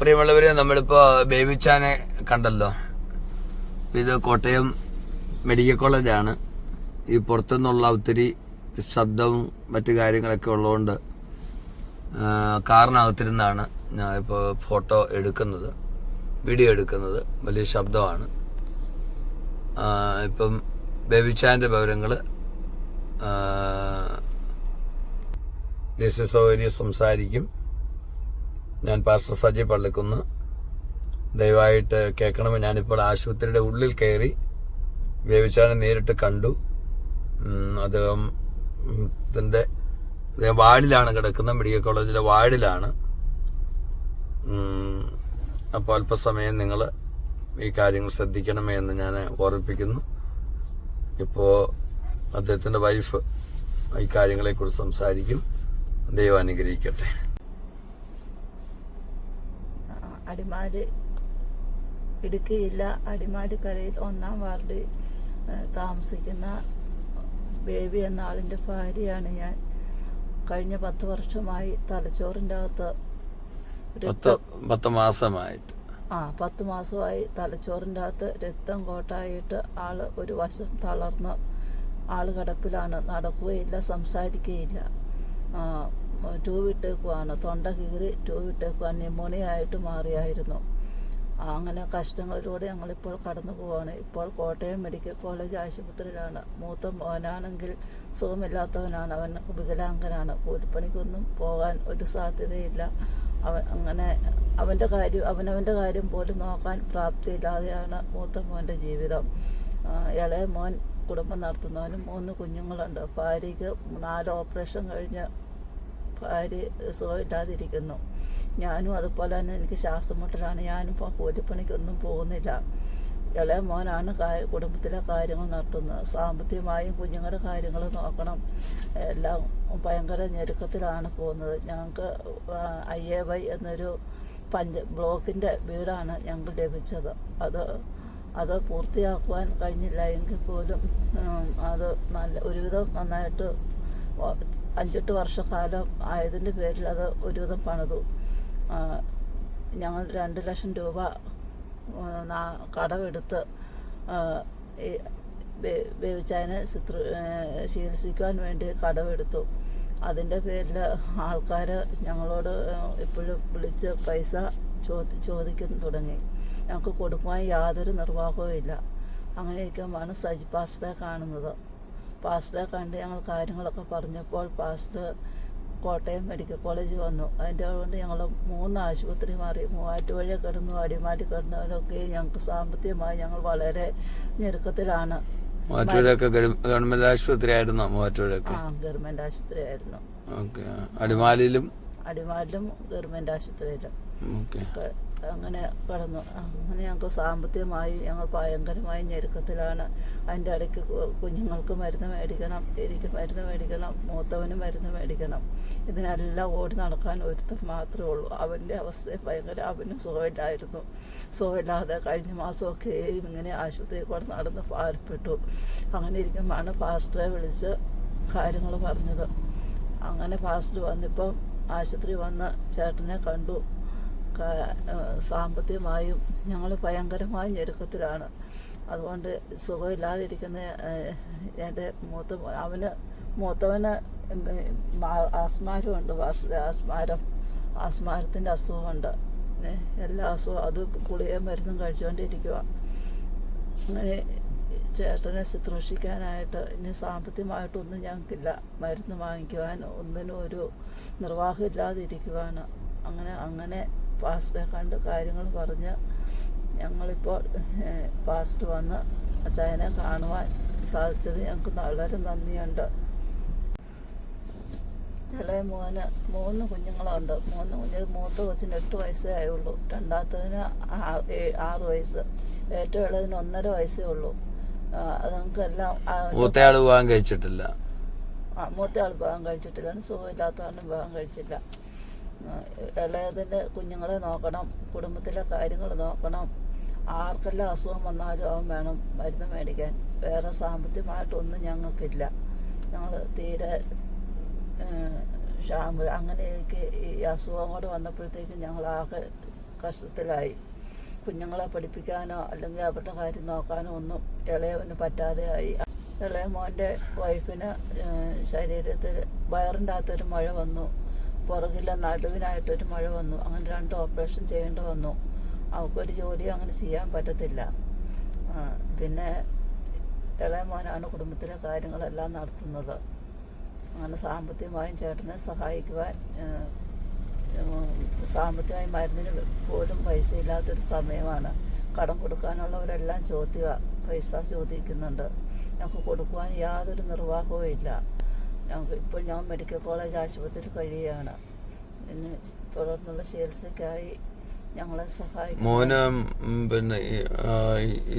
പ്രിയമുള്ളവരെ നമ്മളിപ്പോ ബേബിച്ചാനെ കണ്ടല്ലോ. ഇത് കോട്ടയം മെഡിക്കൽ കോളേജാണ്. ഈ പുറത്തുനിന്നുള്ള ഒത്തിരി ശബ്ദവും മറ്റു കാര്യങ്ങളൊക്കെ ഉള്ളതുകൊണ്ട് കാറിനകത്തിരുന്നാണ് ഞാൻ ഇപ്പോൾ ഫോട്ടോ എടുക്കുന്നത്. വീഡിയോ എടുക്കുന്നത്. വലിയ ശബ്ദമാണ്. ഇപ്പം ബേബിച്ചാന്റെ വിവരങ്ങൾ ലിസി സൗകര്യം സംസാരിക്കും. ഞാൻ പാസ്റ്റർ സജി പള്ളിക്കുന്ന്. ദയവായിട്ട് കേൾക്കണമെന്ന് ഞാനിപ്പോൾ ആശുപത്രിയുടെ ഉള്ളിൽ കയറി വേവിച്ചാനെ നേരിട്ട് കണ്ടു. അദ്ദേഹം അദ്ദേഹം വാർഡിലാണ് കിടക്കുന്നത്. മെഡിക്കൽ കോളേജിലെ വാർഡിലാണ്. അപ്പോൾ അല്പസമയം നിങ്ങൾ ഈ കാര്യങ്ങൾ ശ്രദ്ധിക്കണമേ എന്ന് ഞാൻ ഓർമ്മിപ്പിക്കുന്നു. ഇപ്പോൾ അദ്ദേഹത്തിന്റെ വൈഫ് ഈ കാര്യങ്ങളെക്കുറിച്ച് സംസാരിക്കും. ദൈവം അനുഗ്രഹിക്കട്ടെ. ആ, അടിമാലി ഇടുക്കി ജില്ല അടിമാലിക്കരയിൽ ഒന്നാം വാർഡ് താമസിക്കുന്ന ബേബി എന്ന ആളിന്റെ ഭാര്യയാണ് ഞാൻ. കഴിഞ്ഞ പത്ത് വർഷമായി തലച്ചോറിന്റെ അകത്ത് പത്ത് മാസമായിട്ട്. ആ പത്ത് മാസമായി തലച്ചോറിന്റെ അകത്ത് രക്തം കോട്ടായിട്ട് ആൾ ഒരു വശം തളർന്ന് ആൾ കിടപ്പിലാണ്. നടക്കുകയില്ല സംസാരിക്കുകയില്ല. ട്യൂബ് ഇട്ടേക്കുവാണ് തൊണ്ട കീറി ട്യൂബ് ഇട്ടേക്കുവാൻ ന്യൂമോണിയ ആയിട്ട് മാറിയായിരുന്നു അങ്ങനെ കഷ്ടങ്ങളിലൂടെ ഞങ്ങളിപ്പോൾ കടന്നു പോവാണ്. ഇപ്പോൾ കോട്ടയം മെഡിക്കൽ കോളേജ് ആശുപത്രിയിലാണ്. മൂത്ത മോനാണെങ്കിൽ സുഖമില്ലാത്തവനാണ്. അവൻ വികലാംഗനാണ്. കൂലിപ്പണിക്കൊന്നും പോകാൻ ഒരു സാധ്യതയില്ല. അവൻ അങ്ങനെ അവന്റെ കാര്യം അവനവന്റെ കാര്യം പോലും നോക്കാൻ പ്രാപ്തിയില്ലാതെയാണ് മൂത്ത മോന്റെ ജീവിതം. ഇളയ മോൻ കുടുംബം നടത്തുന്നവനും മൂന്ന് കുഞ്ഞുങ്ങളുണ്ട്. ഭാര്യയ്ക്ക് നാല് ഓപ്പറേഷൻ കഴിഞ്ഞ് ഭാര്യ സുഖമില്ലാതിരിക്കുന്നു. ഞാനും അതുപോലെ തന്നെ എനിക്ക് ശ്വാസം മുട്ടലാണ് ഞാനും ഇപ്പോൾ കൂലിപ്പണിക്കൊന്നും പോകുന്നില്ല. ഇളയ മോനാണ് കുടുംബത്തിലെ കാര്യങ്ങൾ നടത്തുന്നത്. സാമ്പത്തികമായും കുഞ്ഞുങ്ങളുടെ കാര്യങ്ങൾ നോക്കണം. എല്ലാം ഭയങ്കര ഞെരുക്കത്തിലാണ് പോകുന്നത്. ഞങ്ങൾക്ക് ഐ എ വൈ എന്നൊരു പഞ്ച ബ്ലോക്കിന്റെ വീടാണ് ഞങ്ങൾക്ക് ലഭിച്ചത്. അത് അത് പൂർത്തിയാക്കുവാൻ കഴിഞ്ഞില്ല എങ്കിൽ പോലും അത് നല്ല ഒരുവിധം നന്നായിട്ട് അഞ്ചെട്ട് വർഷക്കാലം ആയതിന്റെ പേരിൽ അത് ഒരുവിധം പണിതു. ഞങ്ങൾ രണ്ട് ലക്ഷം രൂപ കടമെടുത്ത് വേവിച്ചതിനെ ചിത്ര ചികിത്സിക്കുവാൻ വേണ്ടി കടമെടുത്തു. അതിന്റെ പേരിൽ ആൾക്കാർ ഞങ്ങളോട് ഇപ്പോഴും വിളിച്ച് പൈസ ചോദി ചോദിക്കുന്നു തുടങ്ങി. ഞങ്ങൾക്ക് കൊടുക്കുവാൻ യാതൊരു നിർവാഹവും ഇല്ല അങ്ങനെ ഇരിക്കുമ്പോഴാണ് സജി പാസ്റ്ററെ കാണുന്നത്. പാസ്റ്ററെ കണ്ട് ഞങ്ങൾ കാര്യങ്ങളൊക്കെ പറഞ്ഞപ്പോൾ പാസ്റ്റർ കോട്ടയം മെഡിക്കൽ കോളേജ് വന്നു. അതിന്റെ കൊണ്ട് ഞങ്ങൾ മൂന്ന് ആശുപത്രി മാറി. മൂവാറ്റുപുഴ കിടന്നു അടിമാലി കിടന്നവരൊക്കെ ഞങ്ങൾക്ക് സാമ്പത്തികമായി ഞങ്ങൾ വളരെ ഞെരുക്കത്തിലാണ്. ഗവൺമെന്റ് ആശുപത്രി ആയിരുന്നു ഗവൺമെന്റ് ആ ഗവൺമെന്റ് ആശുപത്രി ആയിരുന്നു. അടിമാലിയിലും? അടിമാലിലും ഗവൺമെന്റ് ആശുപത്രിയിലും. അങ്ങനെ കടന്നു. അങ്ങനെ ഞങ്ങൾക്ക് സാമ്പത്തികമായി ഞങ്ങൾ ഭയങ്കരമായി ഞെരുക്കത്തിലാണ്. അതിന്റെ ഇടയ്ക്ക് കുഞ്ഞുങ്ങൾക്ക് മരുന്ന് മേടിക്കണം എനിക്ക് മരുന്ന് മേടിക്കണം മൂത്തവന് മരുന്ന് മേടിക്കണം. ഇതിനെല്ലാം ഓടി നടക്കാൻ ഒരുത്തൻ മാത്രമേ ഉള്ളൂ. അവന്റെ അവസ്ഥ ഭയങ്കര അവനും സുഖമില്ലായിരുന്നു. സുഖമില്ലാതെ കഴിഞ്ഞ മാസമൊക്കെയും ഇങ്ങനെ ആശുപത്രിയിൽ കൂടെ നടന്ന് ഭാരപ്പെട്ടു അങ്ങനെ ഇരിക്കുമ്പോഴാണ് ഫാസ്റ്ററെ വിളിച്ച് കാര്യങ്ങൾ പറഞ്ഞത്. അങ്ങനെ ഫാസ്റ്റർ വന്നിപ്പം ആശുപത്രി വന്ന് ചേട്ടനെ കണ്ടു. സാമ്പത്തികമായും ഞങ്ങൾ ഭയങ്കരമായ ഞെരുക്കത്തിലാണ്. അതുകൊണ്ട് സുഖമില്ലാതിരിക്കുന്ന എന്റെ മൂത്ത അവന് മൂത്തവന് ആസ്മാരമുണ്ട്. ആസ്മാരം ആസ്മാരത്തിന്റെ അസുഖമുണ്ട്. എല്ലാ അസുഖം അത് ഗുളികയും മരുന്നും കഴിച്ചുകൊണ്ടിരിക്കുക അങ്ങനെ ചേട്ടനെ ശുശ്രൂഷിക്കാനായിട്ട് ഇനി സാമ്പത്തികമായിട്ടൊന്നും ഞങ്ങൾക്കില്ല. മരുന്ന് വാങ്ങിക്കുവാൻ ഒന്നിനും ഒരു നിർവാഹമില്ലാതിരിക്കുവാണ്. അങ്ങനെ അങ്ങനെ പാസ്റ്ററെ കണ്ട് കാര്യങ്ങൾ പറഞ്ഞ് ഞങ്ങളിപ്പോൾ പാസ്റ്റ് വന്ന് അച്ചായനെ കാണുവാൻ സാധിച്ചത് ഞങ്ങൾക്ക് വളരെ നന്ദിയുണ്ട്. ഇളയ മോന് മൂന്ന് കുഞ്ഞുങ്ങളുണ്ട്. മൂന്ന് കുഞ്ഞ് മൂത്ത കൊച്ചിന് എട്ട് വയസ്സേ ആയുള്ളൂ. രണ്ടാമത്തതിന് ആറ് വയസ്സ്. ഏറ്റവും ഇളയതിന് ഒന്നര വയസ്സേ ഉള്ളൂ. ആ, മൂത്തയാൾ വിവാഹം കഴിച്ചിട്ടില്ല. ആ, മൂത്ത ആൾ വിവാഹം കഴിച്ചിട്ടില്ല. സുഖമില്ലാത്തവരുടെ വിവാഹം കഴിച്ചില്ല. ഇളയതിന്റെ കുഞ്ഞുങ്ങളെ നോക്കണം കുടുംബത്തിലെ കാര്യങ്ങൾ നോക്കണം. ആർക്കെല്ലാം അസുഖം വന്നാലും അവൻ വേണം മരുന്ന് മേടിക്കാൻ. വേറെ സാമ്പത്തികമായിട്ടൊന്നും ഞങ്ങൾക്കില്ല. ഞങ്ങൾ തീരെ ഷാമ്പ് അങ്ങനെയൊക്കെ ഈ അസുഖം കൂടെ വന്നപ്പോഴത്തേക്കും ഞങ്ങൾ ആകെ കഷ്ടത്തിലായി. കുഞ്ഞുങ്ങളെ പഠിപ്പിക്കാനോ അല്ലെങ്കിൽ അവരുടെ കാര്യം നോക്കാനോ ഒന്നും ഇളയവന് പറ്റാതെയായി ഇളയ മോന്റെ വൈഫിന് ശരീരത്തിൽ വയറിന്റെ അകത്തൊരു മഴ വന്നു. പുറകിലെ നടുവിനായിട്ടൊരു മഴ വന്നു. അങ്ങനെ രണ്ട് ഓപ്പറേഷൻ ചെയ്യേണ്ടി വന്നു. അവൾക്കൊരു ജോലി അങ്ങനെ ചെയ്യാൻ പറ്റത്തില്ല. പിന്നെ ഇളയ മോനാണ് കുടുംബത്തിലെ കാര്യങ്ങളെല്ലാം നടത്തുന്നത്. അങ്ങനെ സാമ്പത്തികമായും ചേട്ടനെ സഹായിക്കുവാൻ സാമ്പത്തികമായി മരുന്നിന് പോലും പൈസ ഇല്ലാത്തൊരു സമയമാണ്. കടം കൊടുക്കാനുള്ളവരെല്ലാം ചോദ്യ പൈസ ചോദിക്കുന്നുണ്ട്. ഞങ്ങൾക്ക് കൊടുക്കുവാൻ യാതൊരു നിർവാഹവും ഇല്ല. ഞങ്ങൾക്ക് ഇപ്പോൾ ഞാൻ മെഡിക്കൽ കോളേജ് ആശുപത്രിയിൽ കഴിയുകയാണ്. പിന്നെ തുടർന്നുള്ള ചികിത്സയ്ക്കായി ഞങ്ങളെ സഹായിക്കും. മോന് പിന്നെ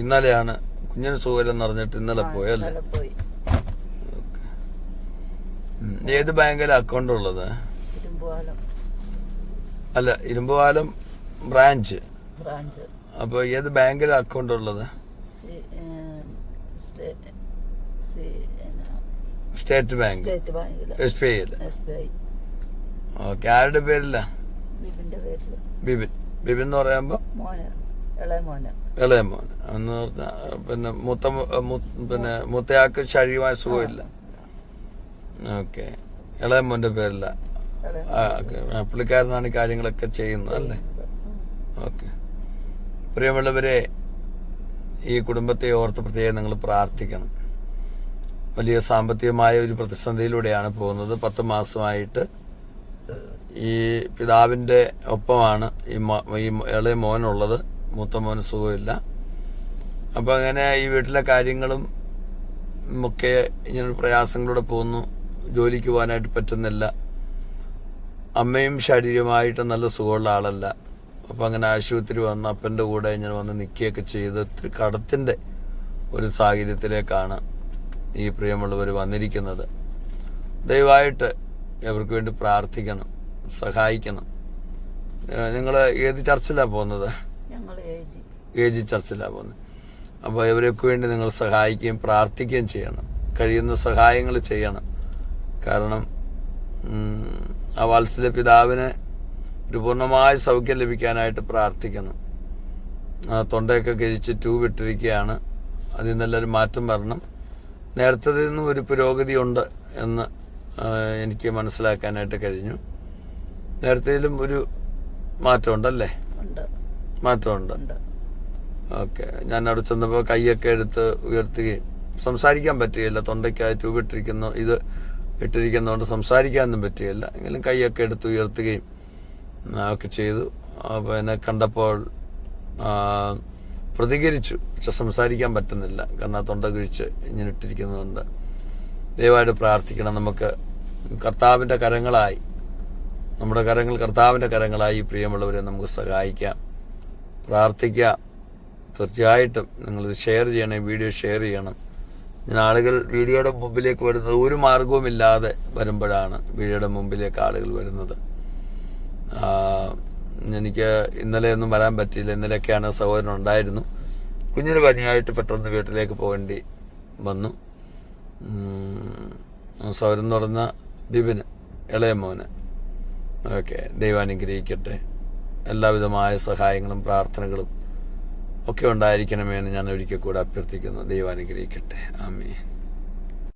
ഇന്നലെയാണ് കുഞ്ഞിന് സുഖമില്ലെന്ന് പറഞ്ഞിട്ട് ഇന്നലെ പോയല്ലേ? പോയി. ഏത് ബാങ്കിലെ അക്കൗണ്ട് ഉള്ളത്? ഇരുമ്പുപാലം. അല്ല ഇരുമ്പുപാലം ബ്രാഞ്ച് ബ്രാഞ്ച് അപ്പൊ ഏത് ബാങ്കിലെ അക്കൗണ്ട് ഉള്ളത്? C C state bank state ബാങ്കിൽ എസ് ബി ഐയിൽ എസ് ബി ഐ. ഓക്കെ ആരുടെ പേരില്ല പേരിൽ ബിബിൻ ബിബിൻ എന്ന് പറയുമ്പോ? മോന് ഇളയ മോന്. ഇളയ മോൻ. എന്ന് പറഞ്ഞാൽ പിന്നെ മൂത്ത പിന്നെ മൂത്തയാൾക്ക് ശരീരമായ സുഖമില്ല. ഓക്കെ. ഇളയ മോന്റെ പേരില്ല പുള്ളിക്കാരനാണ് ഈ കാര്യങ്ങളൊക്കെ ചെയ്യുന്നത് അല്ലേ? ഓക്കെ. പ്രിയമുള്ളവരെ ഈ കുടുംബത്തെ ഓർത്ത് പ്രത്യേകം നിങ്ങൾ പ്രാർത്ഥിക്കണം. വലിയ സാമ്പത്തികമായ ഒരു പ്രതിസന്ധിയിലൂടെയാണ് പോകുന്നത്. പത്ത് മാസമായിട്ട് ഈ പിതാവിന്റെ ഒപ്പമാണ് ഈ ഈ ഇളയ മോനുള്ളത്. മൂത്ത മോൻ സുഖമില്ല. അപ്പോൾ അങ്ങനെ ഈ വീട്ടിലെ കാര്യങ്ങളും ഒക്കെ ഇങ്ങനൊരു പ്രയാസങ്ങളിലൂടെ പോകുന്നു. ജോലിക്ക് പോകാനായിട്ട് പറ്റുന്നില്ല. അമ്മയും ശാരീരികമായിട്ട് നല്ല സുഖമുള്ള ആളല്ല. അപ്പോൾ അങ്ങനെ ആശുപത്രി വന്ന് അപ്പന്റെ കൂടെ ഇങ്ങനെ വന്ന് നിൽക്കുകയൊക്കെ ചെയ്ത് ഒത്തിരി കടത്തിന്റെ ഒരു സാഹചര്യത്തിലേക്കാണ് ഈ പ്രിയമുള്ളവർ വന്നിരിക്കുന്നത്. ദയവായിട്ട് അവർക്ക് വേണ്ടി പ്രാർത്ഥിക്കണം സഹായിക്കണം. നിങ്ങൾ ഏത് ചർച്ചിലാണ് പോകുന്നത്? ഞങ്ങൾ എ ജി. എ ജി ചർച്ചിലാണ് പോകുന്നത്. അപ്പോൾ ഇവരൊക്കെ വേണ്ടി നിങ്ങൾ സഹായിക്കുകയും പ്രാർത്ഥിക്കുകയും ചെയ്യണം. കഴിയുന്ന സഹായങ്ങൾ ചെയ്യണം. കാരണം ആ വാത്സല്യ പിതാവിന് ഒരു പൂർണമായ സൗഖ്യം ലഭിക്കാനായിട്ട് പ്രാർത്ഥിക്കണം. ആ തൊണ്ടയൊക്കെ കഴിച്ച് ട്യൂബ് ഇട്ടിരിക്കുകയാണ് അതിൽ നിന്നെല്ലാവരും മാറ്റം വരണം. നേരത്തെ നിന്നും ഒരു പുരോഗതി ഉണ്ട് എന്ന് എനിക്ക് മനസ്സിലാക്കാനായിട്ട് കഴിഞ്ഞു. നേരത്തേലും ഒരു മാറ്റമുണ്ടല്ലേ? മാറ്റമുണ്ട്. ഉണ്ട്. ഓക്കെ. ഞാൻ അവിടെ ചെന്നപ്പോൾ കൈയൊക്കെ എടുത്ത് ഉയർത്തുകയും സംസാരിക്കാൻ പറ്റുകയില്ല. തൊണ്ടയ്ക്കായി ചൂപിട്ടിരിക്കുന്നു ഇത് ഇട്ടിരിക്കുന്നതുകൊണ്ട് സംസാരിക്കാനൊന്നും പറ്റുകയില്ല. എങ്കിലും കൈയൊക്കെ എടുത്ത് ഉയർത്തുകയും ഒക്കെ ചെയ്തു. അപ്പോൾ എന്നെ കണ്ടപ്പോൾ പ്രതികരിച്ചു. പക്ഷെ സംസാരിക്കാൻ പറ്റുന്നില്ല. കാരണം തൊണ്ട കിഴിച്ച് ഇങ്ങനെ ഇട്ടിരിക്കുന്നതുകൊണ്ട്. ദയവായിട്ട് പ്രാർത്ഥിക്കണം. നമുക്ക് കർത്താവിന്റെ കരങ്ങളായി നമ്മുടെ കരങ്ങൾ കർത്താവിന്റെ കരങ്ങളായി പ്രിയമുള്ളവരെ നമുക്ക് സഹായിക്കാം. പ്രാർത്ഥിക്കാം. തീർച്ചയായിട്ടും നിങ്ങളിത് ഷെയർ ചെയ്യണം വീഡിയോ ഷെയർ ചെയ്യണം. ഞാൻ ആളുകൾ വീഡിയോയുടെ മുമ്പിലേക്ക് വരുന്നത് ഒരു മാർഗവുമില്ലാതെ വരുമ്പോഴാണ് വീഡിയോയുടെ മുമ്പിലേക്ക് ആളുകൾ വരുന്നത്. എനിക്ക് ഇന്നലെയൊന്നും വരാൻ പറ്റിയില്ല. ഇന്നലെയൊക്കെയാണ് സഹോദരൻ ഉണ്ടായിരുന്നു. കുഞ്ഞിന് പനിയായിട്ട് പെട്ടെന്ന് വീട്ടിലേക്ക് പോകേണ്ടി വന്നു. സൗരൻ എന്ന് പറഞ്ഞ ബിബിന് ഇളയ മോന്. ഓക്കെ ദൈവം അനുഗ്രഹിക്കട്ടെ. എല്ലാവിധമായ സഹായങ്ങളും പ്രാർത്ഥനകളും ഒക്കെ ഉണ്ടായിരിക്കണമേ എന്ന് ഞാൻ ഒരിക്കൽ കൂടെ അഭ്യർത്ഥിക്കുന്നു. ദൈവാനുഗ്രഹിക്കട്ടെ അനുഗ്രഹിക്കട്ടെ. ആമേ